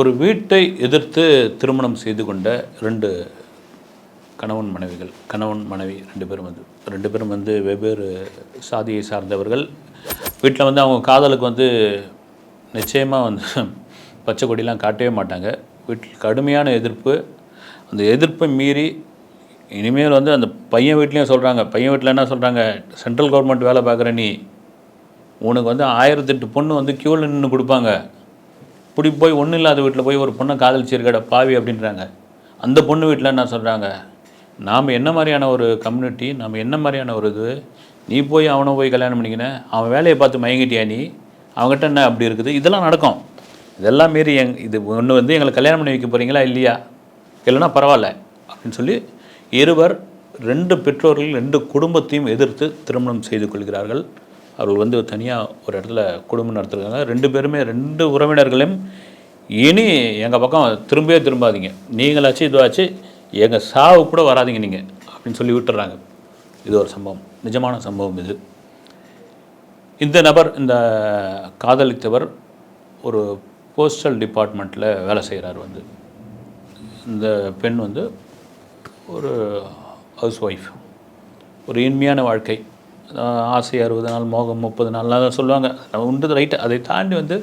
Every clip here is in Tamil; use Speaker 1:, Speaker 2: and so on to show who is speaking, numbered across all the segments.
Speaker 1: ஒரு வீட்டை எதிர்த்து திருமணம் செய்து கொண்ட ரெண்டு கணவன் மனைவிகள் கணவன் மனைவி ரெண்டு பேரும் வந்து ரெண்டு பேரும் வந்து வெவ்வேறு சாதியை சார்ந்தவர்கள். வீட்டில் வந்து அவங்க காதலுக்கு வந்து நிச்சயமாக வந்து பச்சை கொடிலாம் காட்டவே மாட்டாங்க. வீட்டில் கடுமையான எதிர்ப்பு. அந்த எதிர்ப்பை மீறி இனிமேல் வந்து அந்த பையன் வீட்லேயும் சொல்கிறாங்க பையன் வீட்டில் என்ன சொல்கிறாங்க சென்ட்ரல் கவர்மெண்ட் வேலை பார்க்குற நீ. உனக்கு வந்து ஆயிரத்தெட்டு பொண்ணு வந்து க்யூவில் நின்று கொடுப்பாங்க. இப்படி போய் ஒன்றும் இல்லாத வீட்டில் போய் ஒரு பொண்ணை காதலிச்சிருக்கட பாவி அப்படின்றாங்க. அந்த பொண்ணு வீட்டில் என்ன சொல்கிறாங்க நாம் என்ன மாதிரியான ஒரு கம்யூனிட்டி நாம் என்ன மாதிரியான ஒரு இது? நீ போய் அவனை போய் கல்யாணம் பண்ணிக்கின அவன் வேலையை பார்த்து மயங்கிட்டியா நீ? அவங்ககிட்ட என்ன அப்படி இருக்குது? இதெல்லாம் நடக்கும். இதெல்லாம் மீறி எங் இது ஒன்று வந்து எங்களை கல்யாணம் பண்ணி வைக்க போகிறீங்களா இல்லையா? இல்லைன்னா பரவாயில்ல அப்படின்னு சொல்லி இருவர் ரெண்டு பெற்றோர்கள் ரெண்டு குடும்பத்தையும் எதிர்த்து திருமணம் செய்து கொள்கிறார்கள். அவர் வந்து தனியாக ஒரு இடத்துல குடும்பம் நடத்துருக்காங்க. ரெண்டு பேருமே ரெண்டு உறவினர்களையும் இனி எங்கள் பக்கம் திரும்பவே திரும்பாதீங்க. நீங்களாச்சு இதுவாச்சு எங்கள் சாவு கூட வராதீங்க நீங்கள் அப்படின்னு சொல்லி விட்டுறாங்க. இது ஒரு சம்பவம். நிஜமான சம்பவம் இது. இந்த நபர் இந்த காதலித்தவர் ஒரு போஸ்டல் டிபார்ட்மெண்ட்டில் வேலை செய்கிறார் வந்து. இந்த பெண் வந்து ஒரு ஹவுஸ் ஒய்ஃப் ஒரு இனிமையான வாழ்க்கை. ஆசை அறுபது நாள் மோகம் முப்பது நாள்லாம் தான் சொல்லுவாங்க. உண்டு ரைட்டு அதை தாண்டி வந்து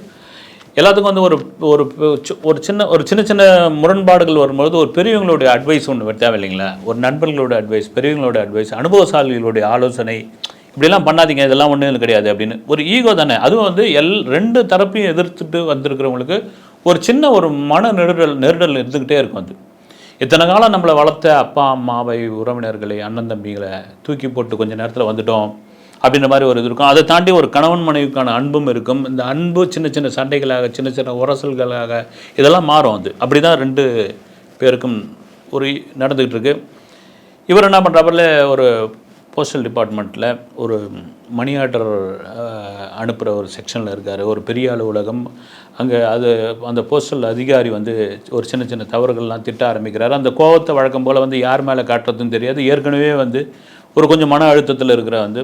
Speaker 1: எல்லாத்துக்கும் வந்து ஒரு ஒரு ஒரு சின்ன ஒரு சின்ன சின்ன முரண்பாடுகள் வரும்பொழுது ஒரு பெரியவங்களுடைய அட்வைஸ் ஒன்று தேவை இல்லைங்களா ஒரு நண்பர்களோட அட்வைஸ் பெரியவங்களோட அட்வைஸ் அனுபவசாலிகளுடைய ஆலோசனை. இப்படிலாம் பண்ணாதீங்க இதெல்லாம் ஒன்றும் கிடையாது அப்படின்னு. ஒரு ஈகோ தானே. அதுவும் வந்து எல் ரெண்டு தரப்பையும் எதிர்த்துட்டு வந்திருக்கிறவங்களுக்கு ஒரு சின்ன ஒரு மன நெருடல் நெருடல் இருந்துக்கிட்டே இருக்கும் அது. இத்தனை காலம் நம்மளை வளர்த்த அப்பா அம்மாவை உறவினர்களை அண்ணன் தம்பிகளை தூக்கி போட்டு கொஞ்சம் நேரத்தில் வந்துட்டோம் அப்படின்ற மாதிரி ஒரு இது இருக்கும். அதை தாண்டி ஒரு கணவன் மனைவிக்கான அன்பும் இருக்கும். இந்த அன்பு சின்ன சின்ன சண்டைகளாக சின்ன சின்ன உரசல்களாக இதெல்லாம் மாறும் அது. அப்படி தான் ரெண்டு பேருக்கும் ஒரு நடந்துக்கிட்டு இருக்கு. இவர் என்ன பண்ணுறாப்புல ஒரு போஸ்டல் டிபார்ட்மெண்ட்டில் ஒரு மணி ஆர்டர் அனுப்புகிற ஒரு செக்ஷனில் இருக்கார். ஒரு பெரிய அலுவலகம். அங்கே அது அந்த போஸ்டல் அதிகாரி வந்து ஒரு சின்ன சின்ன தவறுகள்லாம் திட்ட ஆரம்பிக்கிறாரு. அந்த கோவத்தை வழக்கம் போல் வந்து யார் மேலே காட்டுறதுன்னு தெரியாது. ஏற்கனவே வந்து ஒரு கொஞ்சம் மன அழுத்தத்தில் இருக்கிற வந்து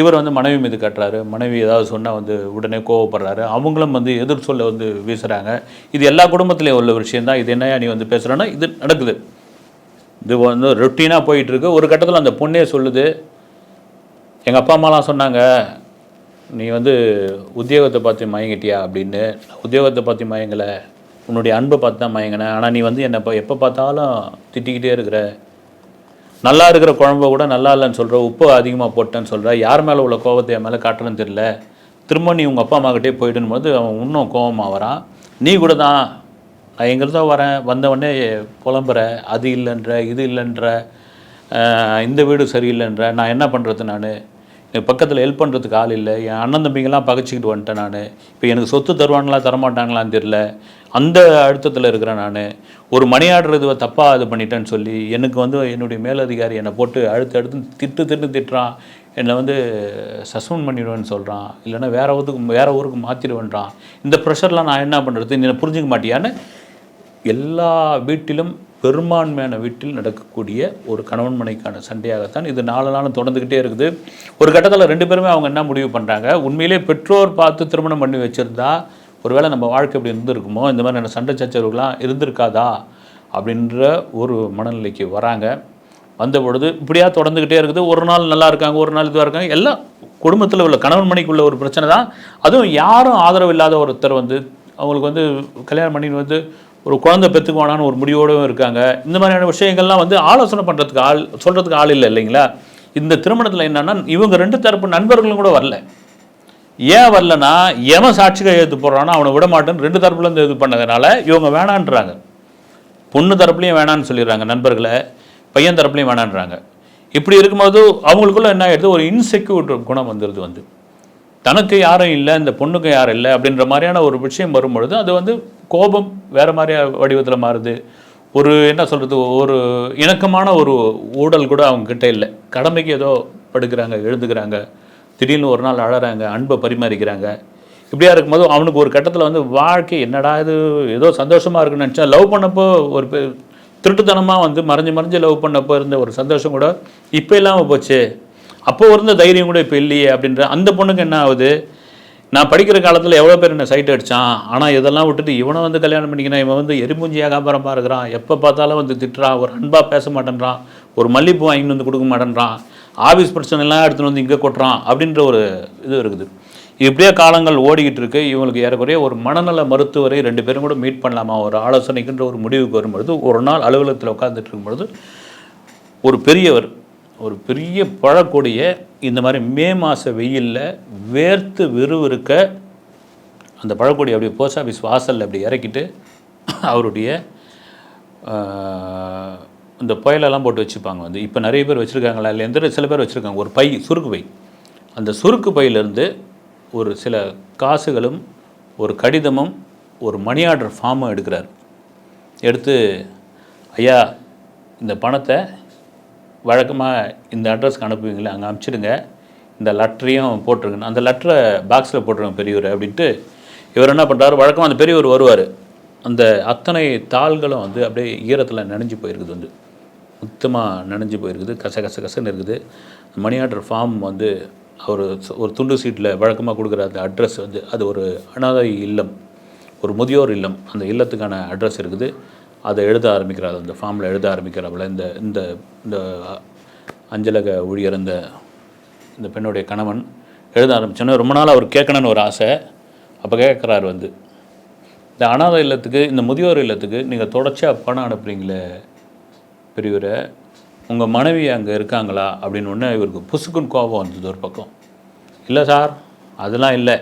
Speaker 1: இவர் வந்து மனைவி மீது கட்டுறாரு. மனைவி ஏதாவது சொன்னால் வந்து உடனே கோவப்படுறாரு. அவங்களும் வந்து எதிர் சொல்ல வந்து வீசுகிறாங்க இது எல்லா குடும்பத்திலையும் உள்ள விஷயந்தான் இது என்னையா நீ வந்து பேசுகிறேன்னா இது நடக்குது. இது வந்து ரொட்டீனாக போயிட்டுருக்கு. ஒரு கட்டத்தில் அந்த பொண்ணே சொல்லுது எங்கள் அப்பா அம்மாலாம் சொன்னாங்க நீ வந்து உத்தியோகத்தை பார்த்து மயங்கிட்டியா? அப்படின்னு. உத்தியோகத்தை பார்த்து மயங்கலை. உன்னுடைய அன்பை பார்த்து தான் மயங்கினேன் ஆனால் நீ வந்து என்னை இப்போ எப்போ பார்த்தாலும் திட்டிக்கிட்டே இருக்கிற. நல்லா இருக்கிற குழம்ப கூட நல்லா இல்லைன்னு சொல்கிற உப்பு அதிகமாக போட்டேன்னு சொல்கிற யார் மேலே உள்ள கோவத்தை என் மேலே காட்டுறேன்னு தெரியல. திரும்ப நீ உங்கள் அப்பா அம்மாக்கிட்டே போயிடுன்னு போது அவன் இன்னும் கோவமாக வரான். நீ கூட தான் நான் எங்கிருந்தோ வரேன் வந்தவொடனே புலம்புற அது இல்லைன்ற இது இல்லைன்ற இந்த வீடு சரியில்லைன்ற நான் என்ன பண்ணுறது நான்? எனக்கு பக்கத்தில் ஹெல்ப் பண்ணுறதுக்கு ஆள் இல்லை என் அண்ணன் தம்பிங்கெல்லாம் பகைச்சிக்கிட்டு வந்துட்டேன் நான். இப்போ எனக்கு சொத்து தருவாங்களா தரமாட்டாங்களான்னு தெரில அந்த அழுத்தத்தில் இருக்கிறேன் நான். ஒரு மணி ஆடுறது தப்பாக இது பண்ணிட்டேன்னு சொல்லி எனக்கு வந்து என்னுடைய மேலதிகாரி என்னை போட்டு அழுத்து அடுத்து திட்டு திட்டு திட்டுறான். என்னை வந்து சஸ்பெண்ட் பண்ணிடுவேன்னு சொல்கிறான் இல்லைன்னா வேறு ஊருக்கு வேறு ஊருக்கு மாற்றிடுவேன்றான் இந்த ப்ரெஷர்லாம் நான் என்ன பண்ணுறது நீ என்னை புரிஞ்சுக்க மாட்டியான்னு எல்லா வீட்டிலும் பெரும்பான்மையான வீட்டில் நடக்கக்கூடிய ஒரு கணவன் மனைக்கான சண்டையாகத்தான் இது நாலு நாளும் தொடர்ந்துக்கிட்டே இருக்குது. ஒரு கட்டத்தில் ரெண்டு பேருமே அவங்க என்ன முடிவு பண்ணுறாங்க உண்மையிலே பெற்றோர் பார்த்து திருமணம் பண்ணி வச்சுருந்தா ஒருவேளை நம்ம வாழ்க்கை இப்படி இருந்திருக்குமோ? இந்த மாதிரியான சண்டை சச்சரவுகள்லாம் இருந்திருக்காதா? அப்படின்ற ஒரு மனநிலைக்கு வராங்க. வந்த பொழுது இப்படியா தொடர்ந்துக்கிட்டே இருக்குது. ஒரு நாள் நல்லா இருக்காங்க ஒரு நாள் இதுவாக இருக்காங்க. எல்லாம் குடும்பத்தில் உள்ள கணவன் மணிக்குள்ள ஒரு பிரச்சனை தான். அதுவும் யாரும் ஆதரவு இல்லாத ஒருத்தர் வந்து அவங்களுக்கு வந்து கல்யாணம் பண்ணி வந்து ஒரு குழந்தை பெற்றுக்குவானான்னு ஒரு முடிவோடும் இருக்காங்க. இந்த மாதிரியான விஷயங்கள்லாம் வந்து ஆலோசனை பண்ணுறதுக்கு ஆள் சொல்கிறதுக்கு ஆள் இல்லை இல்லைங்களா? இந்த திருமணத்தில் என்னன்னா இவங்க ரெண்டு தரப்பு நண்பர்களும் கூட வரல. ஏன் வரலனா எவன் சாட்சிகள் எழுத்து போடுறானோ அவனை விட மாட்டேன்னு ரெண்டு தரப்புலேருந்து இது பண்ணதுனால இவங்க வேணான்றாங்க. பொண்ணு தரப்புலையும் வேணான்னு சொல்லிடுறாங்க நண்பர்களை பையன் தரப்புலையும் வேணான்றாங்க. இப்படி இருக்கும்போது அவங்களுக்குள்ள என்ன ஆகிடுது ஒரு இன்செக்யூர் குணம் வந்துடுது வந்து. தனக்கு யாரும் இல்லை இந்த பொண்ணுக்கு யாரும் இல்லை அப்படின்ற மாதிரியான ஒரு விஷயம் வரும்பொழுது அது வந்து கோபம் வேறு மாதிரியாக வடிவத்தில் மாறுது. ஒரு என்ன சொல்கிறது ஒரு இணக்கமான ஒரு ஊடல் கூட அவங்கக்கிட்ட இல்லை. கடமைக்கு ஏதோ படுக்கிறாங்க எழுதுகிறாங்க திடீர்னு ஒரு நாள் அழகிறாங்க அன்பை பரிமாறிக்கிறாங்க. இப்படியா இருக்கும்போது அவனுக்கு ஒரு கட்டத்தில் வந்து வாழ்க்கை என்னடா இது ஏதோ சந்தோஷமாக இருக்குன்னு நினச்சா லவ் பண்ணப்போ ஒரு பெ- திருட்டுத்தனமாக வந்து மறைஞ்சு மறைஞ்சு லவ் பண்ணப்போ இருந்த ஒரு சந்தோஷம் கூட இப்போ இல்லாமல் போச்சு. அப்போ இருந்த தைரியம் கூட இப்போ இல்லையே அப்படின்ற அந்த பொண்ணுக்கு என்ன ஆகுது? நான் படிக்கிற காலத்தில் எவ்வளோ பேர் என்ன சைட் அடித்தான் ஆனால் இதெல்லாம் விட்டுட்டு இவனை வந்து கல்யாணம் பண்ணிக்கினா இவன் வந்து எரிமூஞ்சி ஏகாபரமாக இருக்கிறான் எப்போ பார்த்தாலும் வந்து திட்டுறான். ஒரு அன்பாக பேச மாட்டேன்றான். ஒரு மல்லிப்பூ வாங்கிட்டு வந்து கொடுக்க மாட்டேன்றான். ஆஃபீஸ் பிரச்சனைலாம் எடுத்துகிட்டு வந்து இங்கே கொட்டுறான் அப்படின்ற ஒரு இது இருக்குது. இப்படியே காலங்கள் ஓடிக்கிட்டு இருக்கு. இவங்களுக்கு ஏறக்குறைய ஒரு மனநல மருத்துவரை ரெண்டு பேரும் கூட மீட் பண்ணலாமா? ஒரு ஆலோசனைக்குன்ற ஒரு முடிவுக்கு வரும்பொழுது ஒரு நாள் அலுவலகத்தில் உட்காந்துட்டு இருக்கும்பொழுது ஒரு பெரியவர் ஒரு பெரிய பழக்கொடிய இந்த மாதிரி மே மாத வெயிலில் வேர்த்து விறுவிறுக்க அந்த பழக்கொடி அப்படியே போஸ்ட் ஆஃபீஸ் வாசலில் அப்படி இறக்கிட்டு அவருடைய இந்த புயலெல்லாம் போட்டு வச்சுப்பாங்க வந்து. இப்போ நிறைய பேர் வச்சுருக்காங்களா இல்லை எந்த சில பேர் வச்சுருக்காங்க. ஒரு பை சுருக்கு பை. அந்த சுருக்கு பையிலேருந்து ஒரு சில காசுகளும் ஒரு கடிதமும் ஒரு மணி ஆர்டர் ஃபார்மும் எடுக்கிறார். எடுத்து ஐயா இந்த பணத்தை வழக்கமாக இந்த அட்ரஸ்க்கு அனுப்புவீங்களே அங்கே அனுப்பிச்சிடுங்க இந்த லெட்டரையும் போட்டிருங்க. அந்த லெட்டரை பாக்ஸில் போட்டுருங்க பெரியவர் அப்படின்ட்டு இவர் என்ன பண்ணுறாரு வழக்கமாக அந்த பெரியவர் வருவார். அந்த அத்தனை தாள்களும் வந்து அப்படியே ஈரத்தில் நனைஞ்சு போயிருக்குது வந்து. மொத்தமாக நனைஞ்சு போயிருக்குது. கச கச கசன்னு இருக்குது. மணி ஆர்டர் ஃபார்ம் வந்து அவர் ஒரு துண்டு சீட்டில் வழக்கமாக கொடுக்குற அந்த அட்ரஸ் வந்து அது ஒரு அனாதை இல்லம். ஒரு முதியோர் இல்லம். அந்த இல்லத்துக்கான அட்ரஸ் இருக்குது. அதை எழுத ஆரம்பிக்கிறார் அந்த ஃபார்மில் எழுத ஆரம்பிக்கிறாப்புல இந்த இந்த இந்த அஞ்சலக ஊழியர் இந்த இந்த பெண்ணுடைய கணவன் எழுத ஆரம்பிச்சோன்னே ரொம்ப நாள் அவர் கேட்கணுன்னு ஒரு ஆசை. அப்போ கேட்குறாரு வந்து இந்த அனாதை இல்லத்துக்கு இந்த முதியோர் இல்லத்துக்கு நீங்கள் தொடர்ச்சியாக பணம் அனுப்புகிறீங்களே பெரியவரை உங்கள் மனைவி அங்கே இருக்காங்களா? அப்படின்னு ஒன்று இவருக்கு புசுக்குன்னு கோபம் வந்தது ஒரு பக்கம். இல்லை சார் அதெல்லாம் இல்லை.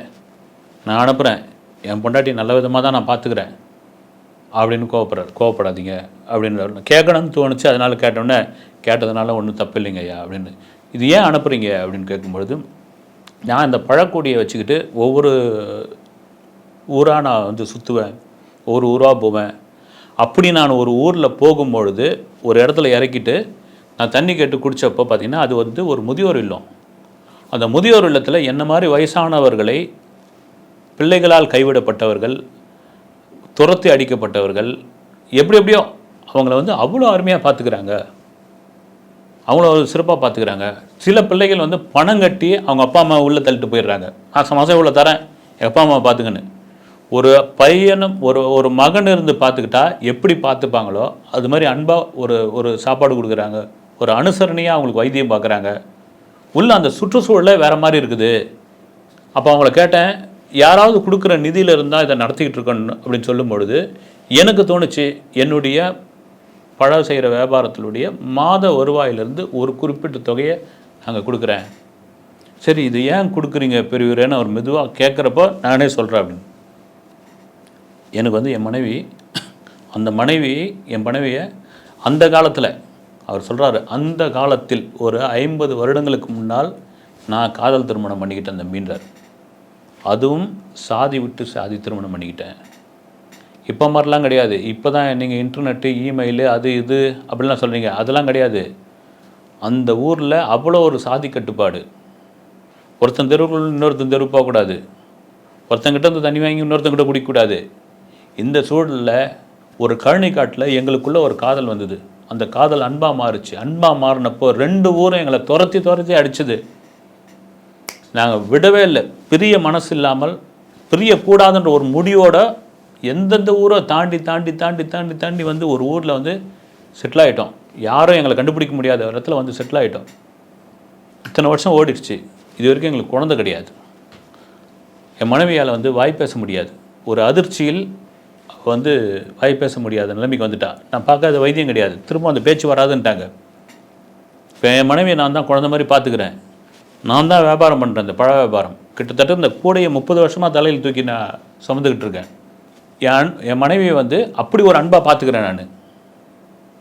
Speaker 1: நான் அனுப்புகிறேன் என் பொண்டாட்டி நல்ல விதமாக தான் நான் பார்த்துக்கிறேன் அப்படின்னு கோவப்படுறாரு கோவப்படாதீங்க அப்படின்னு கேட்கணும்னு தோணுச்சு அதனால் கேட்டோன்னே கேட்டதுனால ஒன்றும் தப்பு இல்லைங்க ஐயா அப்படின்னு. இது ஏன் அனுப்புகிறீங்க அப்படின்னு கேட்கும்பொழுது நான் இந்த பழக்கொடியை வச்சுக்கிட்டு ஒவ்வொரு ஊராக நான் வந்து சுற்றுவேன் ஒரு ஊராக போவேன். அப்படி நான் ஒரு ஊரில் போகும்பொழுது ஒரு இடத்துல இறக்கிட்டு நான் தண்ணி கேட்டு குடித்தப்போ பார்த்திங்கன்னா அது வந்து ஒரு முதியோர் இல்லம். அந்த முதியோர் இல்லத்தில் என்ன மாதிரி வயசானவர்களை பிள்ளைகளால் கைவிடப்பட்டவர்கள் துரத்தி அடிக்கப்பட்டவர்கள் எப்படி எப்படியோ அவங்கள வந்து அவ்வளோ அருமையாக பார்த்துக்கிறாங்க. அவங்கள சிறப்பாக பார்த்துக்கிறாங்க. சில பிள்ளைகள் வந்து பணம் கட்டி அவங்க அப்பா அம்மா உள்ளே தள்ளிட்டு போயிடுறாங்க. மாதம் மாதம் இவ்வளோ தரேன். எங்கள் அப்பா அம்மா பார்த்துக்கன்னு. ஒரு பையனும் ஒரு ஒரு மகன் இருந்து பார்த்துக்கிட்டா எப்படி பார்த்துப்பாங்களோ அது மாதிரி அன்பாக ஒரு ஒரு சாப்பாடு கொடுக்குறாங்க. ஒரு அனுசரணையாக அவங்களுக்கு வைத்தியம் பார்க்குறாங்க. உள்ள அந்த சுற்றுச்சூழலே வேறு மாதிரி இருக்குது. அப்போ அவங்கள கேட்டேன் யாராவது கொடுக்குற நிதியில் இருந்தால் இதை நடத்திக்கிட்டு இருக்கணும் அப்படின்னு சொல்லும் பொழுது எனக்கு தோணுச்சு என்னுடைய பழம் செய்கிற வியாபாரத்தினுடைய மாத வருவாயிலிருந்து ஒரு குறிப்பிட்ட தொகையை நாங்கள் கொடுக்குறேன். சரி இது ஏன் கொடுக்குறீங்க பெரியவரேன்னு அவர் மெதுவாக கேட்குறப்போ நானே சொல்கிறேன் அப்படின்னு. எனக்கு வந்து என் மனைவி அந்த மனைவி என் மனைவியை அந்த காலத்தில் அவர் சொல்கிறாரு அந்த காலத்தில் ஒரு ஐம்பது வருடங்களுக்கு முன்னால் நான் காதல் திருமணம் பண்ணிக்கிட்டேன் தம்பின்றார் அதுவும் சாதி விட்டு சாதி திருமணம் பண்ணிக்கிட்டேன். இப்போ மாதிரிலாம் கிடையாது. இப்போ தான் நீங்கள் இன்டர்நெட்டு இமெயிலு அது இது அப்படிலாம் சொல்கிறீங்க அதெல்லாம் கிடையாது. அந்த ஊரில் அவ்வளோ ஒரு சாதி கட்டுப்பாடு. ஒருத்தன் தெருவுக்குள்ள இன்னொருத்தன் தெரு போகக்கூடாது ஒருத்தங்கிட்ட இருந்து தண்ணி வாங்கி இன்னொருத்தங்கிட்ட குடிக்கக்கூடாது இந்த சூழலில் ஒரு கழனி காட்டில் எங்களுக்குள்ளே ஒரு காதல் வந்தது. அந்த காதல் அன்பாக மாறுச்சு. அன்பாக மாறினப்போ ரெண்டு ஊரும் எங்களை துரத்தி துரத்தி அடிச்சது. நாங்கள் விடவே இல்லை. பிரிய மனசு இல்லாமல் பிரியக்கூடாதுன்ற ஒரு முடிவோட எந்தெந்த ஊரை தாண்டி தாண்டி தாண்டி தாண்டி தாண்டி வந்து ஒரு ஊரில் வந்து செட்டில் ஆகிட்டோம் யாரும் எங்களை கண்டுபிடிக்க முடியாத இடத்துல வந்து செட்டில் ஆகிட்டோம் இத்தனை வருஷம் ஓடிடுச்சு. இது வரைக்கும் எங்களுக்கு குழந்தை கிடையாது. என் மனைவியால் வந்து வாய் பேச முடியாது. ஒரு அதிர்ச்சியில் வந்து வாய் பேச முடியாத நிலைமைக்கு வந்துட்டா. நான் பார்க்காத வைத்தியம் கிடையாது. திரும்ப அந்த பேச்சு வராதுன்ட்டாங்க. இப்போ என் மனைவியை நான் தான் குழந்த மாதிரி பார்த்துக்கிறேன். நான் தான் வியாபாரம் பண்ணுறேன் இந்த பழ வியாபாரம். கிட்டத்தட்ட இந்த கூடையை முப்பது வருஷமாக தலையில் தூக்கி நான் சுமந்துக்கிட்டு இருக்கேன். என் அன்- என் மனைவியை வந்து அப்படி ஒரு அன்பாக பார்த்துக்கிறேன் நான்.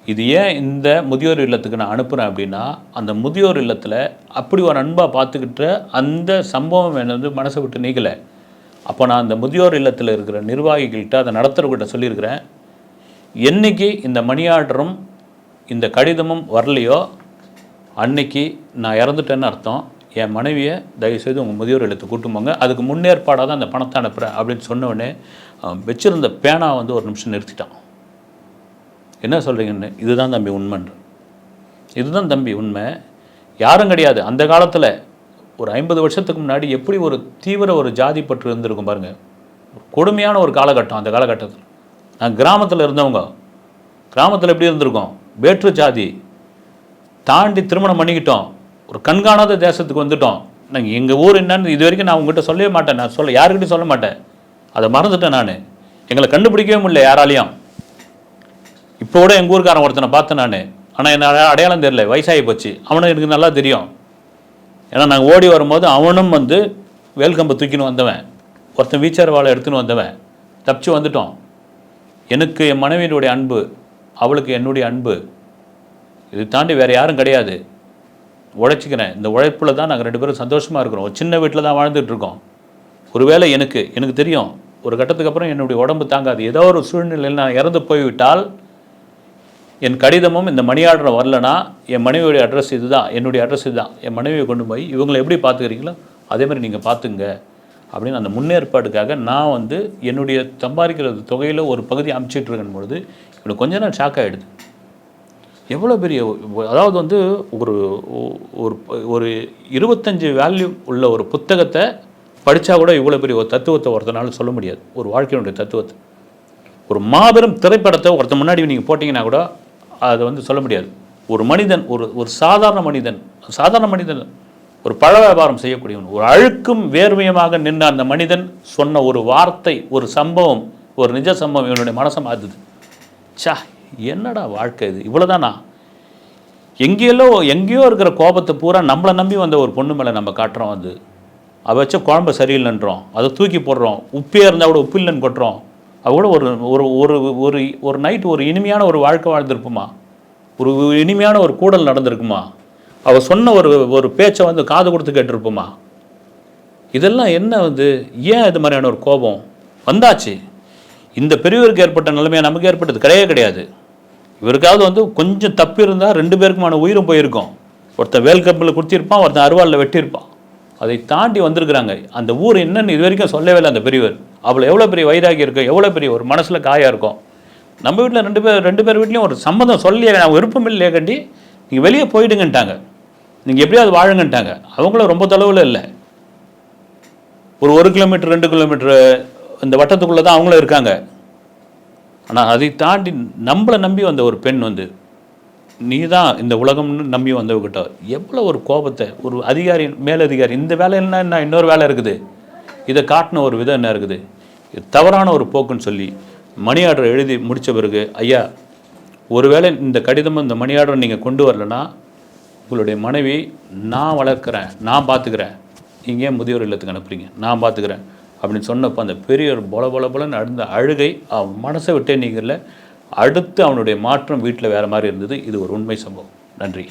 Speaker 1: இது ஏன் இந்த முதியோர் இல்லத்துக்கு நான் அனுப்புகிறேன் அப்படின்னா அந்த முதியோர் இல்லத்தில் அப்படி ஒரு அன்பாக பார்த்துக்கிட்ட அந்த சம்பவம் என்னை வந்து மனசை விட்டு நீக்கலை. அப்போ நான் அந்த முதியோர் இல்லத்தில் இருக்கிற நிர்வாகிகள்கிட்ட அதை நடத்துகிறவர்கிட்ட சொல்லியிருக்கிறேன் என்னைக்கு இந்த மணி ஆர்டரும் இந்த கடிதமும் வரலையோ அன்னைக்கு நான் இறந்துட்டேன்னு அர்த்தம். என் மனைவியை தயவுசெய்து உங்கள் முதியோர் எழுத்து கூட்டும்போங்க அதுக்கு முன்னேற்பாடாக தான் அந்த பணத்தை அனுப்புகிறேன் அப்படின்னு சொன்ன அவன் வச்சிருந்த பேனா வந்து ஒரு நிமிஷம் நிறுத்திட்டான். என்ன சொல்கிறீங்கன்னு இதுதான் தம்பி உண்மைன்ற இதுதான் தம்பி உண்மை. யாரும் கிடையாது. அந்த காலத்தில் ஒரு ஐம்பது வருஷத்துக்கு முன்னாடி எப்படி ஒரு தீவிர ஒரு ஜாதி பற்று இருந்திருக்கும் பாருங்கள் கொடுமையான ஒரு காலகட்டம் அந்த காலகட்டத்தில். நான் கிராமத்தில் இருந்தவங்க கிராமத்தில் எப்படி இருந்திருக்கோம்? வேற்று ஜாதி தாண்டி திருமணம் பண்ணிக்கிட்டோம். ஒரு கண்காணாத தேசத்துக்கு வந்துட்டோம். நாங்கள் எங்கள் ஊர் என்னன்னு இது வரைக்கும் நான் உங்ககிட்ட சொல்லவே மாட்டேன். நான் சொல்ல யாருக்கிட்டையும் சொல்ல மாட்டேன். அதை மறந்துட்டேன் நான். எங்களை கண்டுபிடிக்கவே முடியல யாராலையும். இப்போ கூட எங்கள் ஊருக்காரன் ஒருத்தனை பார்த்தேன் நான். ஆனால் என்ன அடையாளம் தெரியல. வயசாகி போச்சு. அவனும் எனக்கு நல்லா தெரியும். ஏன்னா நாங்கள் ஓடி வரும்போது அவனும் வந்து வேல்கம்பை தூக்கின்னு வந்தவன். ஒருத்தன் வீச்சர் வாழை எடுத்துன்னு வந்தவன். தப்பிச்சு வந்துட்டோம். எனக்கு என் மனைவியினுடைய அன்பு அவளுக்கு என்னுடைய அன்பு. இது தாண்டி வேறு யாரும் கிடையாது. உழைச்சிக்கிறேன். இந்த உழைப்பில் தான் நாங்கள் ரெண்டு பேரும் சந்தோஷமாக இருக்கிறோம். ஒரு சின்ன வீட்டில் தான் வாழ்ந்துட்டு இருக்கோம். ஒருவேளை எனக்கு எனக்கு தெரியும் ஒரு கட்டத்துக்கு அப்புறம் என்னுடைய உடம்பு தாங்காது. ஏதோ ஒரு சூழ்நிலையில் நான் இறந்து போய்விட்டால் என் கடிதமும் இந்த மணி ஆர்டர் வரலனா என் மனைவியுடைய அட்ரஸ் இதுதான் என்னுடைய அட்ரஸ் இதுதான். என் மனைவியை கொண்டு போய் இவங்களை எப்படி பார்த்துக்கிறீங்களோ அதே மாதிரி நீங்கள் பார்த்துங்க. அப்படின்னு அந்த முன்னேற்பாடுக்காக நான் வந்து என்னுடைய சம்பாதிக்கிற தொகையில் ஒரு பகுதி அமைச்சிட்ருக்கும் பொழுது எனக்கு கொஞ்ச நேரம் ஷாக் ஆகிடுது எவ்வளோ பெரிய அதாவது வந்து ஒரு ஒரு ஒரு இருபத்தஞ்சு வேல்யூ உள்ள ஒரு புத்தகத்தை படித்தா கூட இவ்வளோ பெரிய ஒரு தத்துவத்தை ஒருத்தனால சொல்ல முடியாது. ஒரு வாழ்க்கையினுடைய தத்துவத்தை. ஒரு மாபெரும் திரைப்படத்தை ஒருத்தன் முன்னாடி நீங்கள் போட்டிங்கன்னா கூட அதை வந்து சொல்ல முடியாது. ஒரு மனிதன் ஒரு ஒரு சாதாரண மனிதன் சாதாரண மனிதன் ஒரு பழ வியாபாரம் செய்யக்கூடியவன் ஒரு அழுக்கும் வேர்மையமாக நின்ற அந்த மனிதன் சொன்ன ஒரு வார்த்தை ஒரு சம்பவம் ஒரு நிஜ சம்பவம் இவனுடைய மனசை மாற்றுது ச்சா என்னடா வாழ்க்கை இது? இவ்வளோதானா எங்கேயோ எங்கேயோ இருக்கிற கோபத்தை பூரா நம்மளை நம்பி வந்த ஒரு பொண்ணு மேலே நம்ம காட்டுறோம் அது. அவள் வச்ச குழம்பு சரியில்லைன்றோம் அதை தூக்கி போடுறோம். உப்பே இருந்தால் கூட உப்பு இல்லைன்னு கொட்டுறோம். அவ கூட ஒரு ஒரு ஒரு ஒரு ஒரு நைட் ஒரு இனிமையான ஒரு வாழ்க்கை வாழ்ந்திருப்புமா ஒரு இனிமையான ஒரு கூடல் நடந்திருக்குமா? அவள் சொன்ன ஒரு ஒரு பேச்சை வந்து காது கொடுத்து கேட்டிருப்போமா இதெல்லாம் என்ன வந்து ஏன் இது மாதிரியான ஒரு கோபம்? வந்தாச்சு. இந்த பெரியவருக்கு ஏற்பட்ட நிலைமையாக நமக்கு ஏற்பட்டது கிடையவே கிடையாது. இவருக்காவது வந்து கொஞ்சம் தப்பு இருந்தால் ரெண்டு பேருக்குமான உயிரும் போயிருக்கும். ஒருத்தன் வேல்கப்பில் கொடுத்திருப்பான் ஒருத்தன் அருவாளில் வெட்டியிருப்பான். அதை தாண்டி வந்திருக்கிறாங்க. அந்த ஊர் என்னன்னு இது வரைக்கும் சொல்லவே இல்லை அந்த பெரியவர். அவளை எவ்வளோ பெரிய வைராகி இருக்கும் எவ்வளோ பெரிய ஒரு மனசில் காயாக இருக்கும். நம்ம வீட்டில் ரெண்டு பேர் ரெண்டு பேர் வீட்லேயும் ஒரு சம்மந்தம் சொல்லியே நான் விருப்பம் இல்லையே கண்டி நீங்கள் வெளியே போயிடுங்கன்ட்டாங்க. நீங்கள் எப்படியாவது வாழுங்கன்ட்டாங்க. அவங்களும் ரொம்ப தொலைவில் இல்லை. ஒரு ஒரு கிலோமீட்டர் ரெண்டு கிலோமீட்டர் இந்த வட்டத்துக்குள்ளே தான் அவங்களும் இருக்காங்க. ஆனால் அதை தாண்டி நம்மளை நம்பி வந்த ஒரு பெண் வந்து நீ தான் இந்த உலகம்னு நம்பி வந்தவகிட்ட எவ்வளோ ஒரு கோபத்தை ஒரு அதிகாரி மேலதிகாரி இந்த வேலையில்னா என்ன இன்னொரு வேலை இருக்குது? இதை காட்டின ஒரு விதம் என்ன இருக்குது? இது தவறான ஒரு போக்குன்னு சொல்லி மணி ஆர்டர் எழுதி முடித்த பிறகு ஐயா ஒருவேளை இந்த கடிதமும் இந்த மணி ஆர்டர் நீங்கள் கொண்டு வரலனா உங்களுடைய மனைவி நான் வளர்க்குறேன் நான் பார்த்துக்கிறேன் நீங்கள் ஏன் முதியோர் இல்லத்துக்கு அனுப்புறீங்க. நான் பார்த்துக்கிறேன் அப்படின்னு சொன்னப்போ அந்த பெரியவர் பொல பொல பொலன்னு நடந்த அழுகை அவன் மனசை விட்டே நீங்கள்ல அடுத்து அவனுடைய மாற்றம் வீட்டில் வேறு மாதிரி இருந்தது. இது ஒரு உண்மை சம்பவம். நன்றி.